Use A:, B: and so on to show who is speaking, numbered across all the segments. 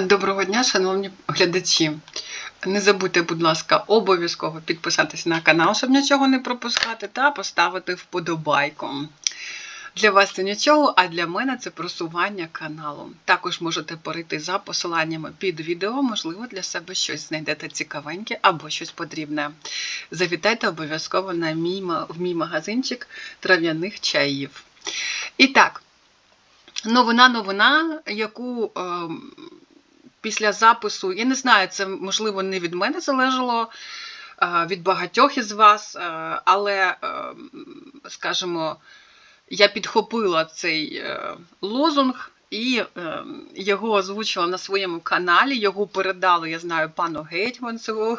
A: Доброго дня, шановні глядачі. Не забудьте, будь ласка, обов'язково підписатись на канал, щоб нічого не пропускати, та поставити вподобайку. Для вас це нічого, а для мене це просування каналу. Також можете перейти за посиланнями під відео, можливо, для себе щось знайдете цікавеньке або щось потрібне. Завітайте обов'язково на мій, в мій магазинчик трав'яних чаїв. І так, новина, новина, яку ем, після запису, я не знаю, це можливо не від мене залежало, від багатьох із вас, але, скажімо, я підхопила цей е, лозунг і е, його озвучила на своєму каналі. Його передали, я знаю, пану Гетьманцеву.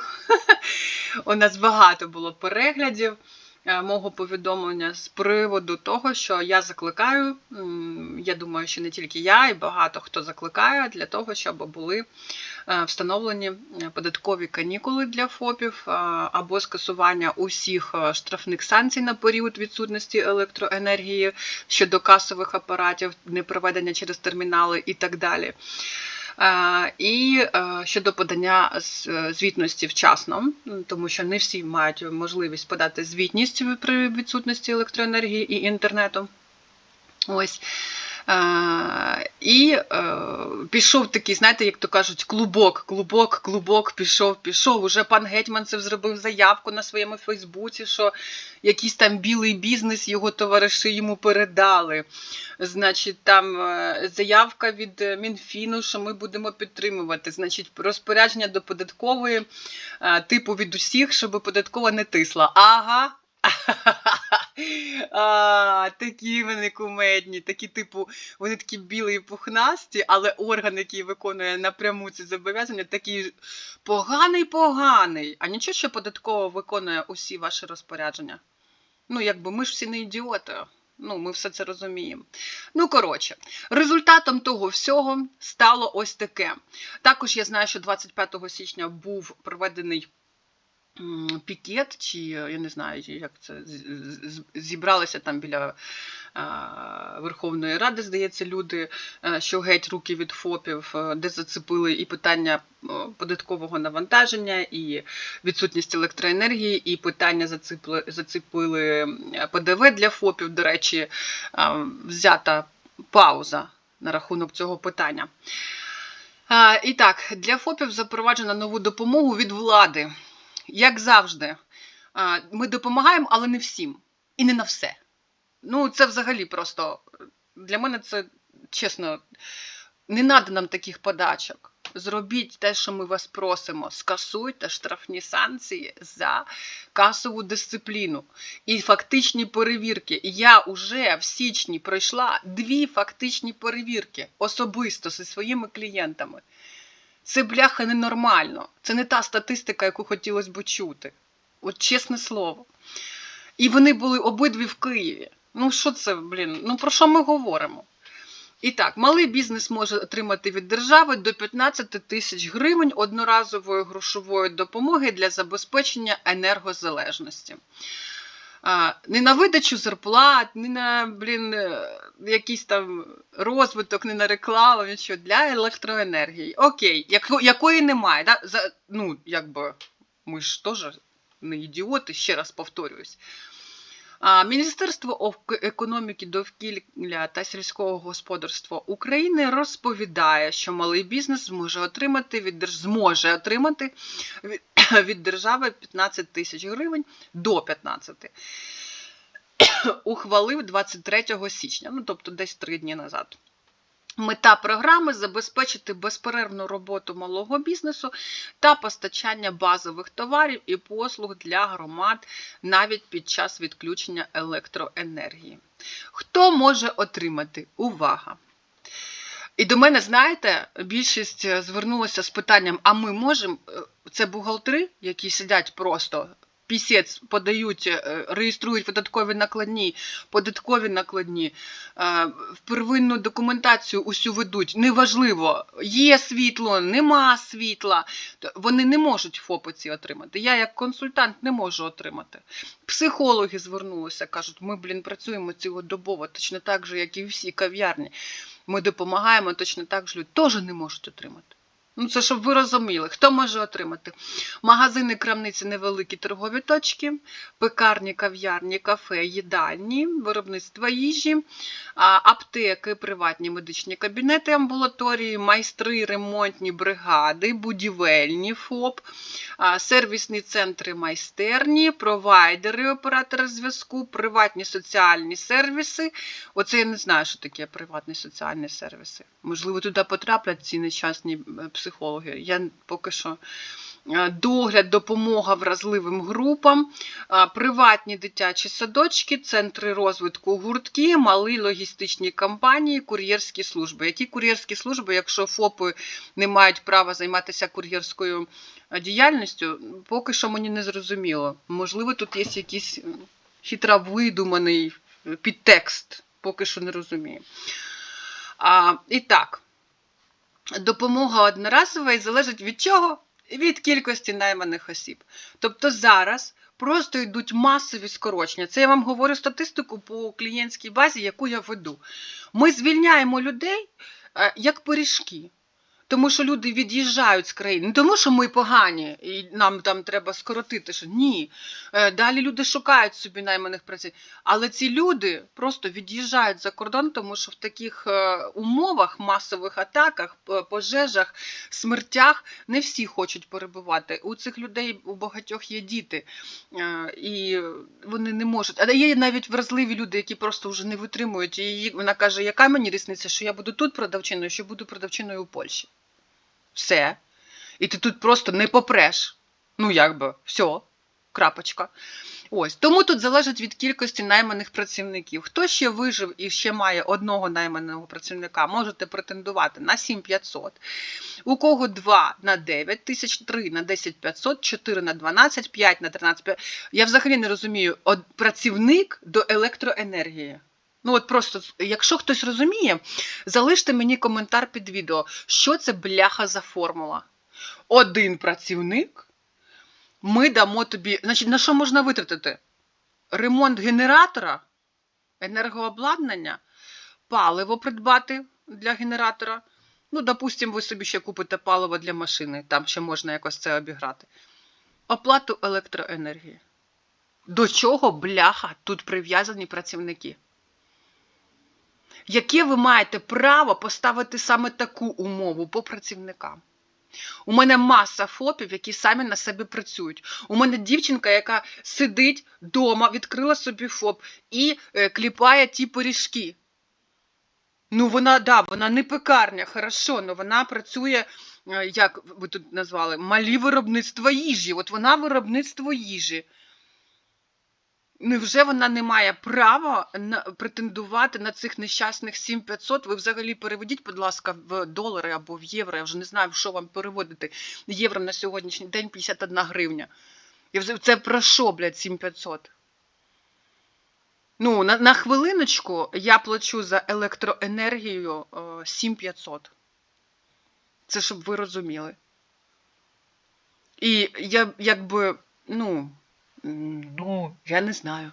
A: У нас багато було переглядів мого повідомлення з приводу того, що я закликаю. Я думаю, що не тільки я, і багато хто закликає для того, щоб були е, встановлені е, податкові канікули для ФОПів е, або скасування усіх е, штрафних санкцій на період відсутності електроенергії щодо касових апаратів, непроведення через термінали і так далі. Е, І е, щодо подання е, звітності вчасно, тому що не всі мають можливість подати звітність при відсутності електроенергії і інтернету. Ось. І е, пішов такий, знаєте, як то кажуть, клубок, клубок, клубок, пішов, пішов. Уже пан Гетьманцев зробив заявку на своєму Фейсбуці, що якийсь там білий бізнес його товариші йому передали. Значить, там е, заявка від Мінфіну, що ми будемо підтримувати. Значить, розпорядження до податкової, е, типу від усіх, щоб податкова не тисла. Ага. А, такі вони кумедні, такі, типу, вони такі білі і пухнасті, але орган, який виконує напряму ці зобов'язання, такий поганий, поганий. А нічого, що податково виконує усі ваші розпорядження. Ну, якби ми ж всі не ідіоти. Ну, ми все це розуміємо. Ну, коротше, результатом того всього стало ось таке. Також я знаю, що 25 січня був проведений пікет, чи я не знаю, як це зібралися там біля е, Верховної Ради, здається, люди, е, що геть руки від ФОПів, е, де зацепили і питання податкового навантаження, і відсутність електроенергії, і питання зацепили, зацепили ПДВ для ФОПів. До речі, взята пауза на рахунок цього питання. І так, для ФОПів запроваджено нову допомогу від влади. Як завжди, ми допомагаємо, але не всім. І не на все. Ну, це взагалі просто для мене це чесно, не треба нам таких подачок. Зробіть те, що ми вас просимо. Скасуйте штрафні санкції за касову дисципліну і фактичні перевірки. Я вже в січні пройшла дві фактичні перевірки особисто зі своїми клієнтами. Це бляха ненормально. Це не та статистика, яку хотілося б чути. От чесне слово. І вони були обидві в Києві. Ну, що це, блін? Ну про що ми говоримо? І так, малий бізнес може отримати від держави до 15 тисяч гривень одноразової грошової допомоги для забезпечення енергозалежності. А, Не на видачу зарплат, не на блін, е, якийсь там розвиток, не на рекламу, нічого для електроенергії. Окей, як, якої немає. Да? За, ну, якби ми ж теж не ідіоти, ще раз повторююсь. Міністерство економіки, довкілля та сільського господарства України розповідає, що малий бізнес зможе отримати від зможе отримати від, від держави 15 тисяч гривень до 15. Ухвалив 23 січня, ну тобто десь три дні назад. Мета програми забезпечити безперервну роботу малого бізнесу та постачання базових товарів і послуг для громад навіть під час відключення електроенергії. Хто може отримати? Увага! І до мене, знаєте, більшість звернулася з питанням: а ми можемо? Е, Це бухгалтери, які сидять просто. Пісець подають, е, реєструють податкові накладні, податкові накладні, е, в первинну документацію усю ведуть. Неважливо, є світло, нема світла. Вони не можуть ФОПи ці отримати. Я як консультант не можу отримати. Психологи звернулися, кажуть, ми, блін, працюємо цілодобово, точно так же, як і всі кав'ярні. Ми допомагаємо точно так же люди теж не можуть отримати. Ну, це щоб ви розуміли, хто може отримати. Магазини, крамниці, невеликі торгові точки, пекарні, кав'ярні, кафе, їдальні, виробництво їжі, аптеки, приватні медичні кабінети, амбулаторії, майстри, ремонтні бригади, будівельні ФОП, сервісні центри майстерні, провайдери, оператори зв'язку, приватні соціальні сервіси. Оце я не знаю, що таке приватні соціальні сервіси. Можливо, туди потраплять ці нещасні е, психологи. Я поки що. Е, Догляд, допомога вразливим групам, приватні дитячі садочки, центри розвитку гуртки, малі логістичні компанії, кур'єрські служби. Які кур'єрські служби, якщо ФОПи не мають права займатися кур'єрською е, діяльністю, поки що мені не зрозуміло. Можливо, тут є якийсь е, хитро видуманий е, підтекст, поки що не розумію. А, і так, допомога одноразова і залежить від чого? Від кількості найманих осіб. Тобто зараз просто йдуть масові скорочення. Це я вам говорю статистику по клієнтській базі, яку я веду. Ми звільняємо людей е, як пиріжки. Тому що люди від'їжджають з країни. Не тому, що ми погані і нам там треба скоротити. Що ні. Е, Далі люди шукають собі найманих працівників. Але ці люди просто від'їжджають за кордон, тому що в таких е, умовах, масових атаках, пожежах, смертях не всі хочуть перебувати. У цих людей у багатьох є діти, е, і вони не можуть. Але є навіть вразливі люди, які просто вже не витримують. І вона каже, яка мені різниця, що я буду тут продавчиною, що буду продавчиною у Польщі. Все. І ти тут просто не попреш. Ну, якби, все, крапочка. Ось. Тому тут залежить від кількості найманих працівників. Хто ще вижив і ще має одного найманого працівника, можете претендувати на 7500. У кого 2 на 9 тисяч, 3 на 10 500, 4 на 12, 5 на 13 500. Я взагалі не розумію, от працівник до електроенергії. Ну от просто, якщо хтось розуміє, залиште мені коментар під відео, що це бляха за формула. Один працівник, ми дамо тобі. Значить, на що можна витратити? Ремонт генератора, енергообладнання, паливо придбати для генератора. Ну, допустимо, ви собі ще купите паливо для машини, там ще можна якось це обіграти. Оплату електроенергії. До чого бляха тут прив'язані працівники? Яке ви маєте право поставити саме таку умову по працівникам? У мене маса ФОПів, які самі на себе працюють. У мене дівчинка, яка сидить вдома, відкрила собі ФОП і е, кліпає ті пиріжки. Ну, вона, да, вона не пекарня, хорошо, але вона працює, е, як ви тут назвали, малі виробництва їжі. От вона виробництво їжі. Невже вона не має права претендувати на цих нещасних 7500? Ви взагалі переведіть, будь ласка, в долари або в євро. Я вже не знаю, що вам переводити. Євро на сьогоднішній день 51 гривня. Це про що, блядь, 7500? Ну, на, на хвилиночку я плачу за електроенергію е, 7500. Це щоб ви розуміли. І я якби, ну. Ну, я не знаю.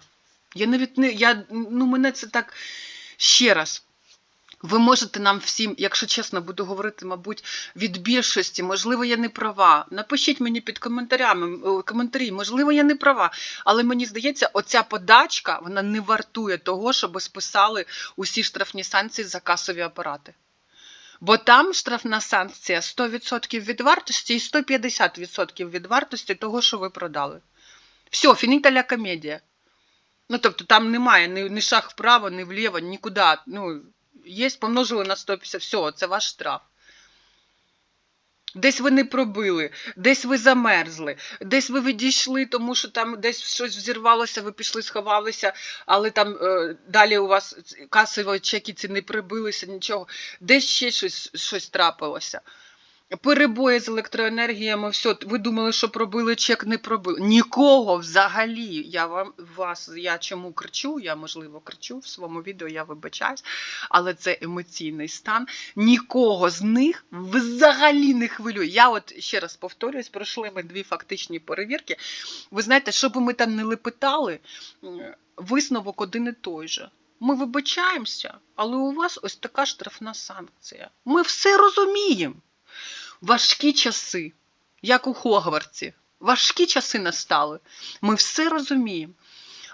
A: Я навіть не. Я, ну, мене це так ще раз. Ви можете нам всім, якщо чесно, буду говорити, мабуть, від більшості, можливо, я не права. Напишіть мені під коментарями, е, коментарі, можливо, я не права. Але мені здається, оця подачка вона не вартує того, щоб списали усі штрафні санкції за касові апарати. Бо там штрафна санкція 100% від вартості і 150% від вартості того, що ви продали. Все, фініта ля комедія. Ну, тобто там немає ні, ні шаг вправо, ні вліво, нікуди. Ну, є, помножили на 150, все, це ваш штраф. Десь ви не пробили, десь ви замерзли, десь ви відійшли, тому що там десь щось взірвалося, ви пішли, сховалися, але там е, далі у вас касові чекіці не прибилися, нічого. Десь ще щось, щось трапилося. Перебої з електроенергіями, все, ви думали, що пробили чек, не пробили. Нікого взагалі. Я вам вас, я чому кричу? Я можливо кричу в своєму відео, я вибачаюсь, але це емоційний стан. Нікого з них взагалі не хвилює. Я от ще раз повторюсь, пройшли ми дві фактичні перевірки. Ви знаєте, що би ми там не лепетали, висновок один і той же. Ми вибачаємося, але у вас ось така штрафна санкція. Ми все розуміємо. Важкі часи, як у Хогвартсі. Важкі часи настали. Ми все розуміємо.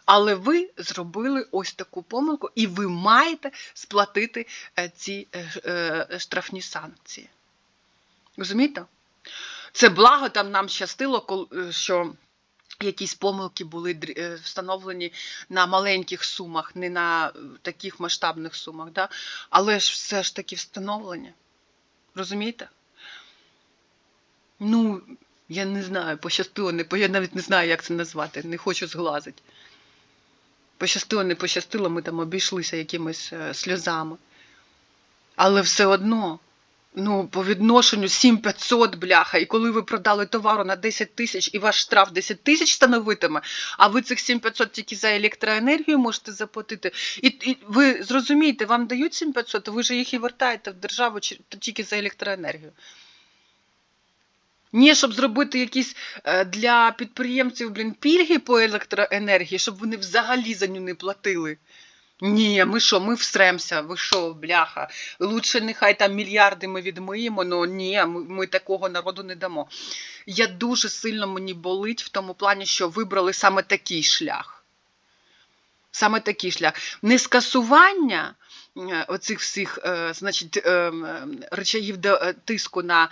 A: Але ви зробили ось таку помилку, і ви маєте сплатити е, ці е, е, штрафні санкції. Розумієте? Це благо там нам щастило, що якісь помилки були встановлені на маленьких сумах, не на таких масштабних сумах. Да? Але ж все ж таки встановлення. Розумієте? Ну, я не знаю, пощастило, не я навіть не знаю, як це назвати, не хочу зглазити. Пощастило, не пощастило, ми там обійшлися якимись е, сльозами. Але все одно, ну, по відношенню 7500, бляха, і коли ви продали товару на 10 тисяч і ваш штраф 10 тисяч становитиме, а ви цих 7500 тільки за електроенергію можете заплатити. І, і ви зрозумієте, вам дають 7500, ви ж їх і вертаєте в державу тільки за електроенергію. Ні, щоб зробити якісь е, для підприємців, блін, пільги по електроенергії, щоб вони взагалі за нього не платили. Ні, ми що, ми всремся, ви що, бляха. Лучше нехай там мільярди ми відмиємо, але ні, ми, такого народу не дамо. Я дуже сильно мені болить в тому плані, що вибрали саме такий шлях. Саме такий шлях. Не скасування оцих всіх, е, значить, е, речаїв е, тиску на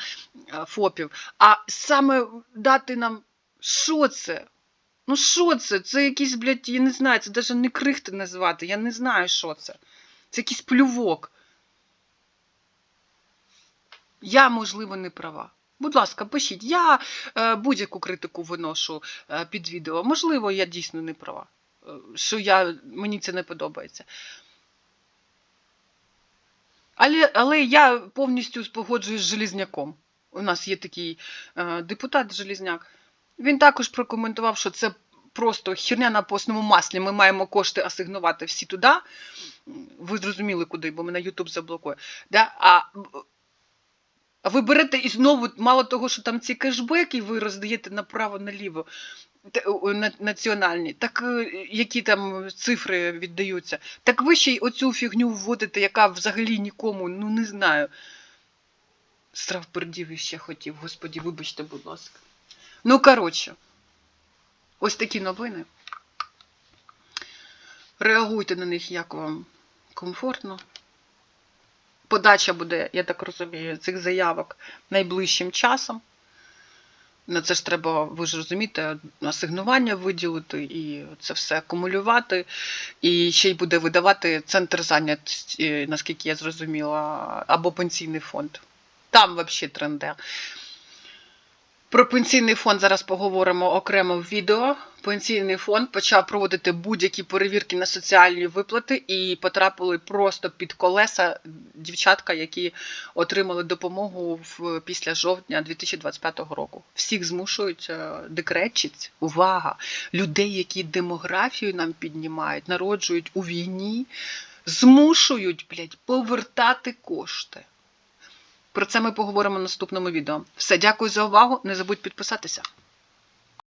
A: е, ФОПів, а саме дати нам, що це? Ну що це? Це якийсь, блядь, я не знаю, це навіть не крихти назвати, я не знаю, що це. Це якийсь плювок. Я, можливо, не права. Будь ласка, пишіть. Я е, будь-яку критику виношу е, під відео. Можливо, я дійсно не права. Е, що я, мені це не подобається. Але, але я повністю погоджуюсь з Желізняком. У нас є такий е, депутат Желізняк. Він також прокоментував, що це просто херня на постному маслі. Ми маємо кошти асигнувати всі туди. Ви зрозуміли куди, бо мене Ютуб заблокує. Да? А, а ви берете і знову, мало того, що там ці кешбеки ви роздаєте направо-наліво національні, так е, які там цифри віддаються, так ви ще й оцю фігню вводите, яка взагалі нікому, ну не знаю. Страв ще хотів, господі, вибачте, будь ласка. Ну, коротше, ось такі новини. Реагуйте на них, як вам комфортно. Подача буде, я так розумію, цих заявок найближчим часом. На це ж треба, ви ж розумієте, асигнування виділити і це все акумулювати. І ще й буде видавати центр зайнятості, наскільки я зрозуміла, або пенсійний фонд. Там взагалі тренде. Про пенсійний фонд зараз поговоримо окремо в відео. Пенсійний фонд почав проводити будь-які перевірки на соціальні виплати і потрапили просто під колеса дівчатка, які отримали допомогу в, після жовтня 2025 року. Всіх змушують е, декретчиць, увага, людей, які демографію нам піднімають, народжують у війні, змушують, блядь, повертати кошти. Про це ми поговоримо в наступному відео. Все, дякую за увагу. Не забудь підписатися.